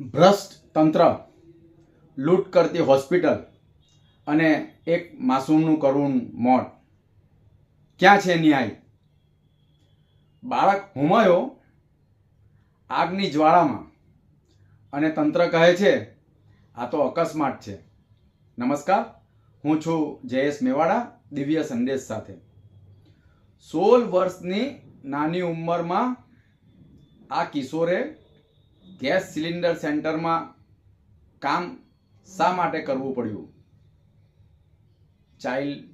ભ્રષ્ટ તંત્ર લૂંટ કરતી હોસ્પિટલ અને એક માસૂમનું કરુણ મોત. ક્યાં છે ન્યાય? બાળક હુમાયો આગની જ્વાળામાં અને તંત્ર કહે છે, આ તો અકસ્માત છે. નમસ્કાર, હું છું જયેશ મેવાડા, દિવ્ય સંદેશ સાથે. સોળ વર્ષની નાની ઉંમરમાં આ કિશોરે ગેસ સિલિન્ડર સેન્ટરમાં કામ શા માટે કરવું પડ્યું? ચાઇલ્ડ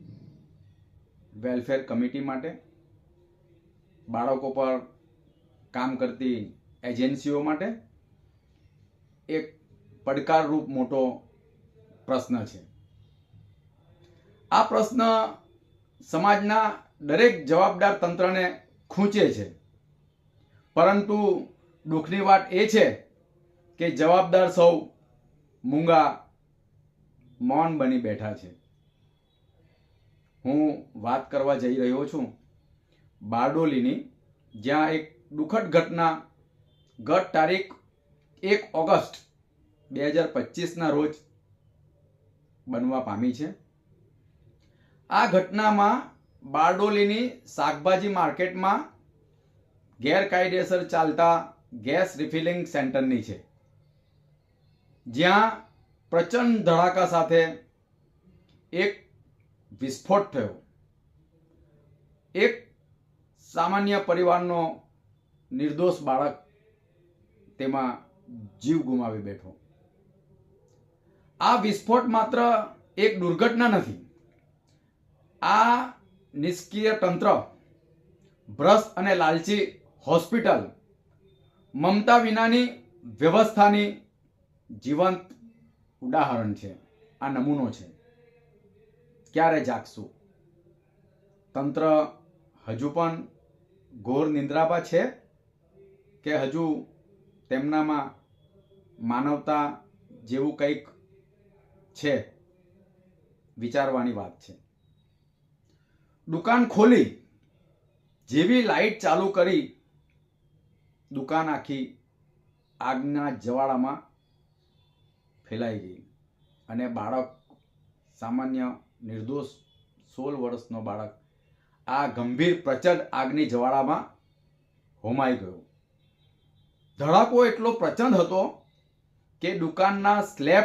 વેલફેર કમિટી માટે? બાળકો પર કામ કરતી એજન્સીઓ માટે? એક પડકારરૂપ મોટો પ્રશ્ન છે. આ પ્રશ્ન સમાજના દરેક જવાબદાર તંત્રને ખૂંચે છે. પરંતુ દુઃખની વાત એ છે કે જવાબદાર સૌ મૂંગા મૌન બની બેઠા છે. હું વાત કરવા જઈ રહ્યો છું બારડોલીની, જ્યાં એક દુઃખદ ઘટના ગત તારીખ એક ઓગસ્ટ બે હજાર પચીસના રોજ બનવા પામી છે. આ ઘટનામાં બારડોલીની શાકભાજી માર્કેટમાં ગેરકાયદેસર ચાલતા ગેસ રિફિલિંગ સેન્ટરની છે. જ્યાં પ્રચંડ ધડાકા સાથે એક વિસ્ફોટ થયો. એક સામાન્ય પરિવારનો નિર્દોષ બાળક તેમાં જીવ ગુમાવી બેઠો. આ વિસ્ફોટ માત્ર એક દુર્ઘટના નથી. આ નિષ્ક્રિય તંત્ર, ભ્રષ્ટ અને લાલચી હોસ્પિટલ મમતા વિનાની વ્યવસ્થાની જીવંત ઉદાહરણ છે. આ નમૂનો છે. ક્યારે જાગશું? તંત્ર હજુ પણ ઘોર નિંદ્રામાં છે કે હજુ તેમનામાં માનવતા જેવું કંઈક છે? વિચારવાની વાત છે. દુકાન ખોલી, જેવી લાઈટ ચાલુ કરી દુકાન આખી આગના જવાળામાં ફેલાઈ ગઈ. અને બાળક સામાન્ય નિર્દોષ સોળ વર્ષનો બાળક આ ગંભીર પ્રચંડ આગની જ્વાળામાં હોમાઈ ગયો. ધડાકો એટલો પ્રચંડ હતો કે દુકાનના સ્લેબ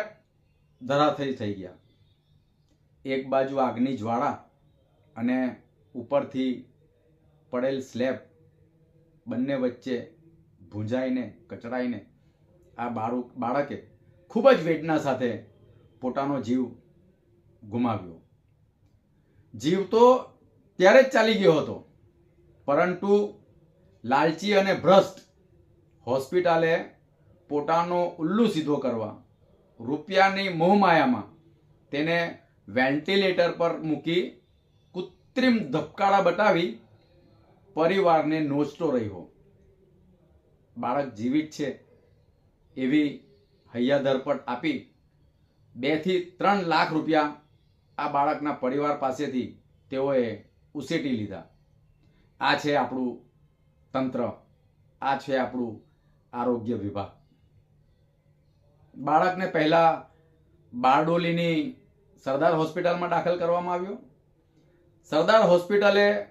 ધરાથઈ થઈ ગયા. એક બાજુ આગની જ્વાળા અને ઉપરથી પડેલ સ્લેબ બંને વચ્ચે ભૂંજાઈને કચડાઈને આ બાળક બાળકે ખૂબ જ વેદના સાથે પોતાનો જીવ ગુમાવ્યો. જીવ તો ત્યારે જ ચાલી ગયો હતો, પરંતુ લાલચી અને ભ્રષ્ટ હોસ્પિટલે પોતાનો ઉલ્લુ સીધો કરવા, રૂપિયાની મોહમાયામાં તેને વેન્ટિલેટર પર મૂકી કૃત્રિમ ધબકારા બતાવી પરિવારને નોચતો રહ્યો. બાળક જીવિત છે એવી હૈયા ધરપટ આપી બેથી ત્રણ લાખ રૂપિયા આ બાળકના પરિવાર પાસેથી તેઓએ ઉસેટી લીધા. આ છે આપણું તંત્ર. આ છે આપણું આરોગ્ય વિભાગ. બાળકને પહેલાં બારડોલીની સરદાર હોસ્પિટલમાં દાખલ કરવામાં આવ્યો. સરદાર હોસ્પિટલે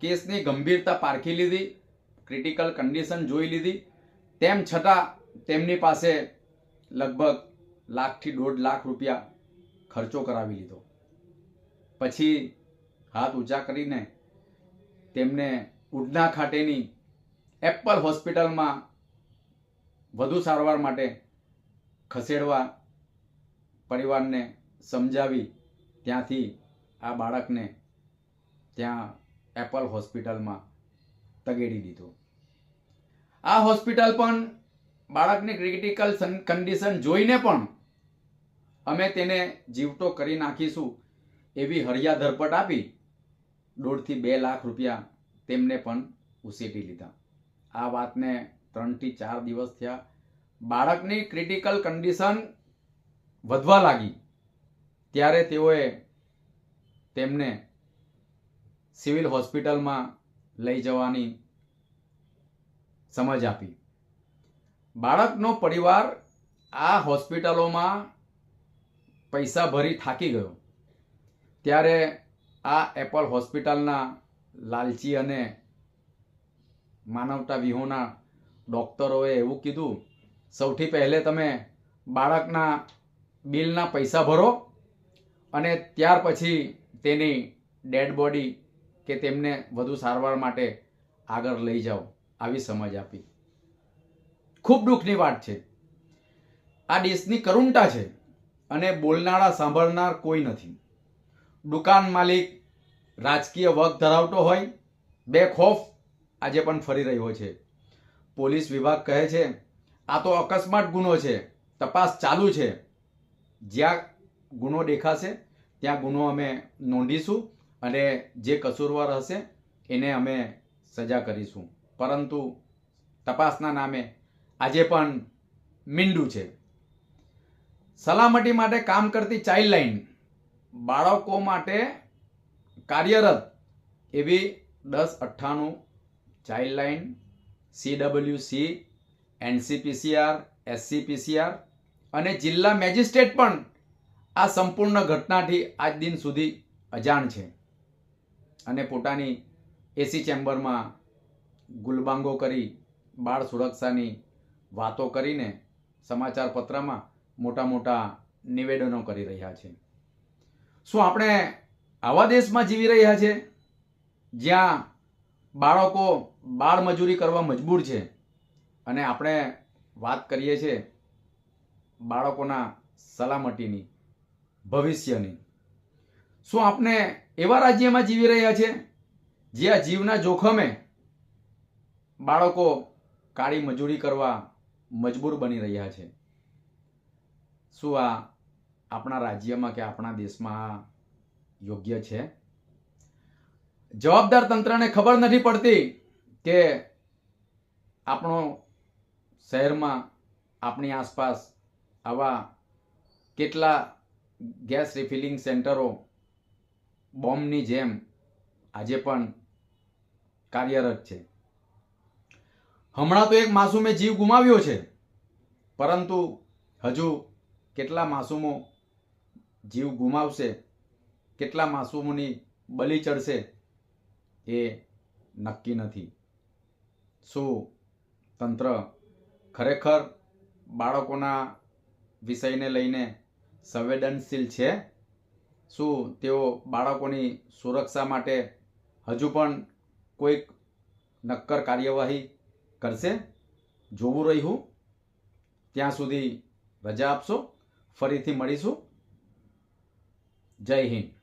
કેસની ગંભીરતા પારખી લીધી. ક્રિટિકલ કન્ડિશન જોઈ લીધી. તેમ છતાં તેમની પાસે લગભગ લાખથી દોઢ લાખ રૂપિયા ખર્ચો કરાવી લીધો. પછી હાથ ઊંચા કરીને તેમને ઉડના ખાતેની એપલ હોસ્પિટલમાં વધુ સારવાર માટે ખસેડવા પરિવારને સમજાવી ત્યાંથી આ બાળકને ત્યાં એપલ હોસ્પિટલમાં તગેડી દીધો. આ હોસ્પિટલ પણ બાળકની ક્રિટિકલ કન્ડિશન જોઈને પણ અમે તેને જીવતો કરી નાખીશું એવી હરિયા ધરપટ આપી દોઢથી બે લાખ રૂપિયા તેમને પણ ઉસેટી લીધા. આ વાતને ત્રણથી ચાર દિવસ થયા. બાળકની ક્રિટિકલ કન્ડિશન વધવા લાગી. ત્યારે તેઓએ તેમને સિવિલ હોસ્પિટલમાં લઈ જવાની સમજ આપી. બાળકનો પરિવાર આ હોસ્પિટલોમાં પૈસા ભરી થાકી ગયો. ત્યારે આ એપલ હોસ્પિટલના લાલચી અને માનવતા વિહોના ડૉક્ટરોએ એવું કીધું, સૌથી પહેલે તમે બાળકના બિલના પૈસા ભરો અને ત્યાર પછી તેની ડેડ બોડી કે તેમને વધુ સારવાર માટે આગળ લઈ જાઓ. આવી સમજ આપી. ખૂબ દુઃખની વાત છે. આ દેશની કરુણતા છે અને બોલનારા સાંભળનાર કોઈ નથી. દુકાન માલિક રાજકીય વગ ધરાવતો હોય, બે ખોફ આજે પણ ફરી રહ્યો છે. પોલીસ વિભાગ કહે છે, આ તો અકસ્માત ગુનો છે, તપાસ ચાલુ છે. જ્યાં ગુનો દેખાશે, ત્યાં ગુનો અમે નોંધીશું અને જે કસૂરવાર હશે, એને અમે સજા કરીશું. પરંતુ તપાસના નામે આજે પણ મીંડું છે. સલામતી માટે કામ કરતી ચાઇલ્ડ લાઇન બાળકો માટે કાર્યરત એવી દસ અઠ્ઠાણું child line CWC NCPCR SCPCR અને જિલ્લા મેજિસ્ટ્રેટ પણ આ સંપૂર્ણ ઘટનાથી આજ દિન સુધી અજાણ છે. અને પોતાની એસી ચેમ્બરમાં ગુલબાંગો કરી બાળ સુરક્ષાની વાતો કરીને સમાચાર પત્રમાં મોટા મોટા નિવેદનો કરી રહ્યા છે. શું આપણે આવા દેશમાં જીવી રહ્યા છે, જ્યાં બાળકો બાળ મજૂરી કરવા મજબૂર છે? અને આપણે વાત કરીએ છીએ બાળકોના સલામતીની, ભવિષ્યની. શું આપણે એવા રાજ્યમાં જીવી રહ્યા છે, જ્યાં જીવના જોખમે બાળકો કાળી મજૂરી કરવા મજબૂર બની રહ્યા છે. શું આ આપણા રાજ્યમાં કે આપણા દેશમાં યોગ્ય છે? જવાબદાર તંત્રને ખબર નથી પડતી કે આપણો શહેરમાં આપણી આસપાસ આવા કેટલા ગેસ રિફિલિંગ સેન્ટરો બોમ્બની જેમ આજે પણ કાર્યરત છે. હમણાં તો એક માસૂમે જીવ ગુમાવ્યો છે. પરંતુ હજુ કેટલા માસૂમો જીવ ગુમાવશે, કેટલા માસૂમોની બલી ચડશે એ નક્કી નથી. શું તંત્ર ખરેખર બાળકોના વિષયને લઈને સંવેદનશીલ છે? શું તેઓ બાળકોની સુરક્ષા માટે હજુ પણ કોઈક નક્કર કાર્યવાહી કરશે. જોવું રહ્યું. ત્યાં સુધી રજા આપશો. ફરીથી મળીશું. જય હિન્દ.